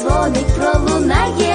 дзвоник пролунає.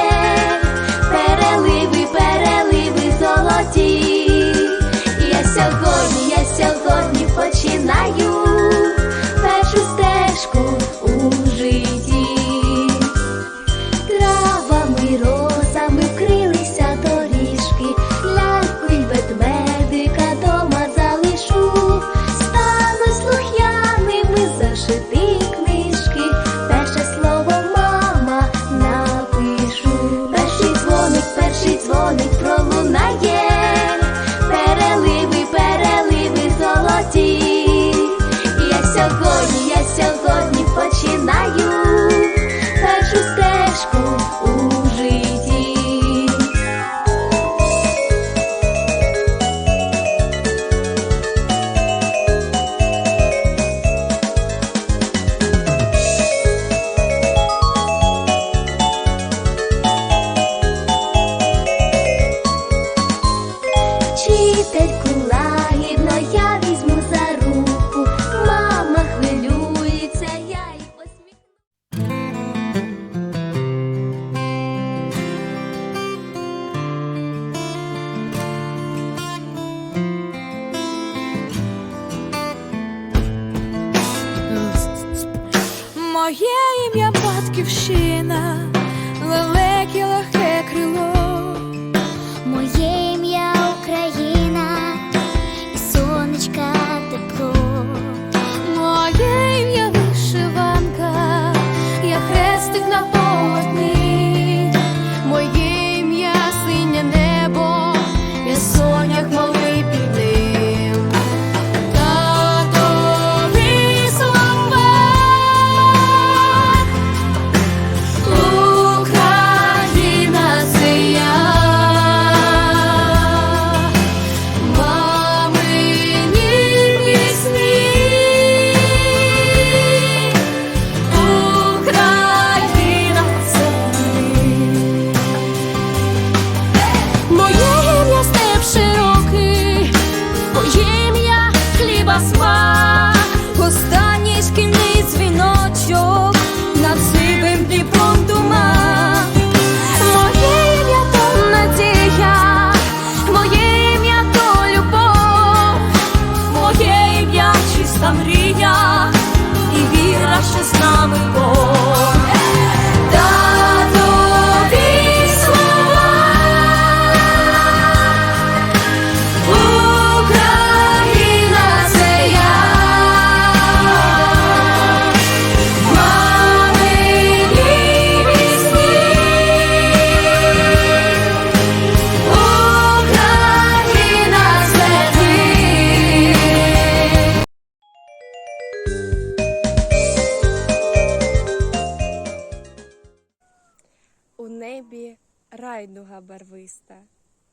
Барвиста,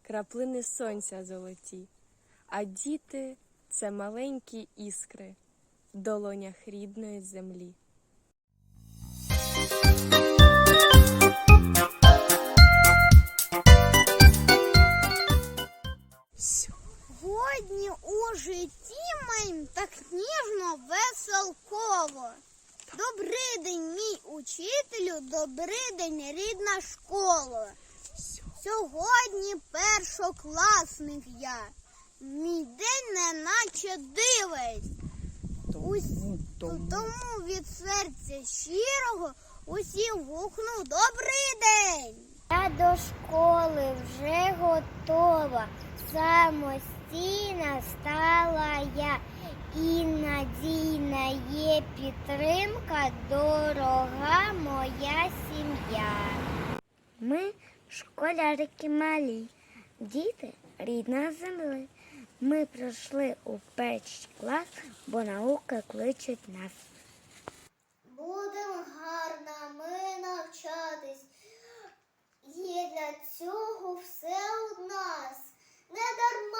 краплини сонця золоті, а діти це маленькі іскри в долонях рідної землі. Сьогодні у житті моїм так ніжно, веселково. Добрий день, мій учителю, добрий день, рідна школа. Сьогодні першокласник я. Мій день неначе дивись. Ус- Тому від серця щирого усім гукну добрий день. Я до школи вже готова, самостійна стала я. І надійна є підтримка, дорога моя сім'я. Ми школярики малі, діти рідна земли. Ми прийшли у перший клас, бо наука кличуть нас. Будемо гарно ми навчатись. Є для цього все у нас. Не дарма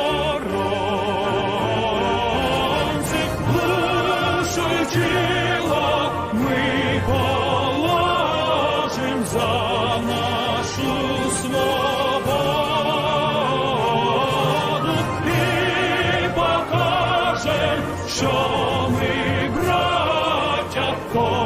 браття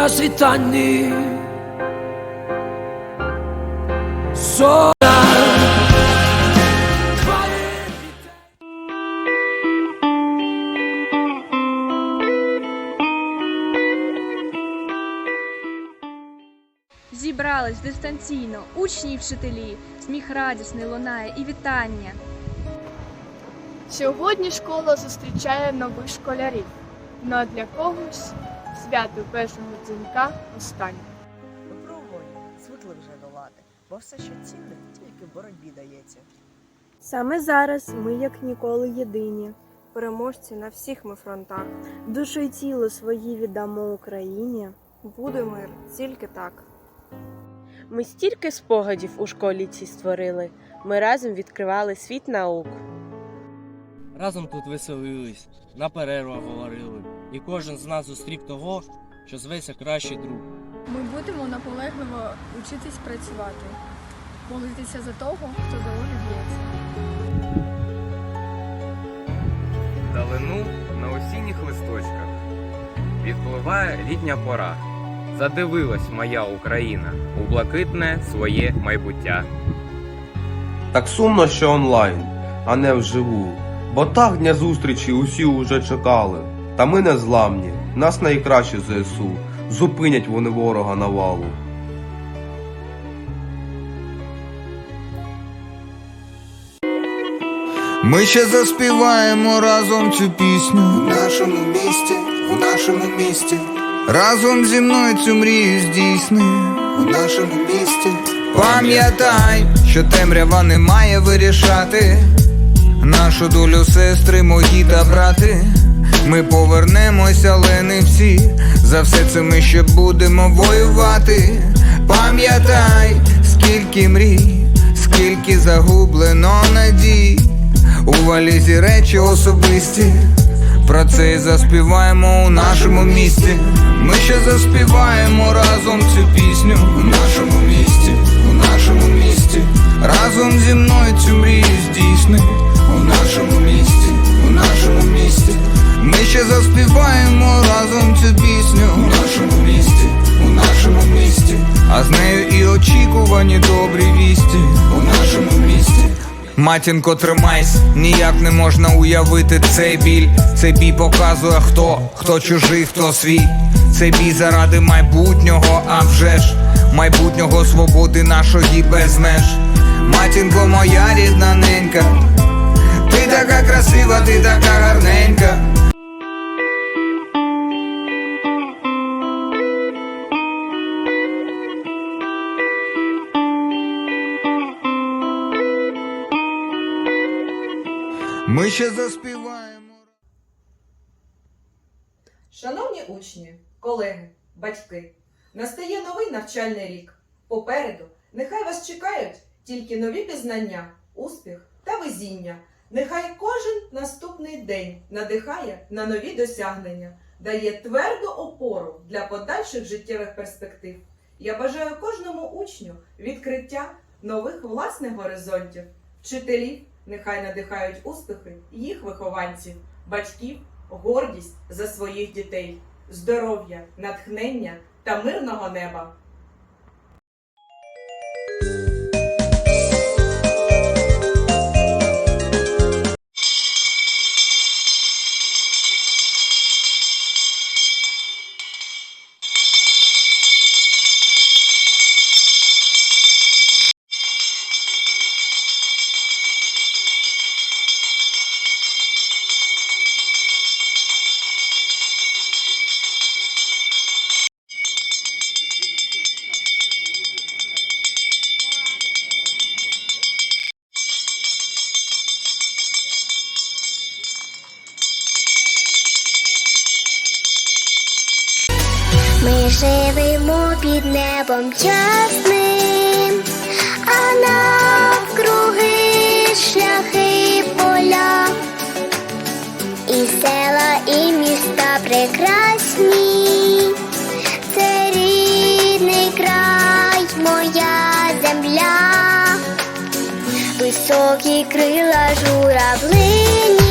на світанні. Зібрались дистанційно учні і вчителі, сміх радісний лунає і вітання. Сьогодні школа зустрічає нових школярів. Ну а для когось свято першого дзвінка останнє. Випробування звикли вже долати, бо все, що цінне, тільки в боротьбі дається. Саме зараз ми, як ніколи, єдині. Переможці на всіх ми фронтах. Душу й тіло свої віддамо Україні. Буде мир тільки так. Ми стільки спогадів у школі цій створили. Ми разом відкривали світ наук. Разом тут веселились, на перервах говорили, і кожен з нас зустрів того, що зветься кращий друг. Ми будемо наполегливо учитись працювати, молитися за того, хто долоню б'ється. Далину на осінніх листочках відпливає літня пора. Задивилась моя Україна у блакитне своє майбуття. Так сумно, що онлайн, а не вживу. Бо так дня зустрічі усі уже чекали. Та ми не зламні, нас найкращі ЗСУ. Зупинять вони ворога навалу. Ми ще заспіваємо разом цю пісню в нашому місті, у нашому місті. Разом зі мною цю мрію здійсни у нашому місті. Пам'ятай, що темрява не має вирішати. Нашу долю сестри, мої та брати. Ми повернемося, але не всі. За все це ми ще будемо воювати. Пам'ятай, скільки мрій, скільки загублено надій. У валізі речі особисті. Про це і заспіваємо у нашому місті. Ми ще заспіваємо разом цю пісню у нашому місті, у нашому місті. Разом зі мною цю мрію здійсни у нашому місті, у нашому місті. Ми ще заспіваємо разом цю пісню у нашому місті, у нашому місті. А з нею і очікувані добрі вісті у нашому місті. Матінко, тримайся, ніяк не можна уявити цей біль. Цей бій показує хто, хто чужий, хто свій. Цей бій заради майбутнього, а вже ж майбутнього свободи нашої без меж. Матінко, моя рідна ненька, ти така красива, ти така гарненька. Ще заспіваємо. Шановні учні, колеги, батьки, настає новий навчальний рік. Попереду нехай вас чекають тільки нові пізнання, успіх та везіння. Нехай кожен наступний день надихає на нові досягнення, дає тверду опору для подальших життєвих перспектив. Я бажаю кожному учню відкриття нових власних горизонтів, вчителів, нехай надихають успіхи їх вихованців, батьків, гордість за своїх дітей, здоров'я, натхнення та мирного неба. Небом ясним, а навкруги шляхи поля, і села, і міста прекрасні. Це рідний край, моя земля, високі крила журавлині,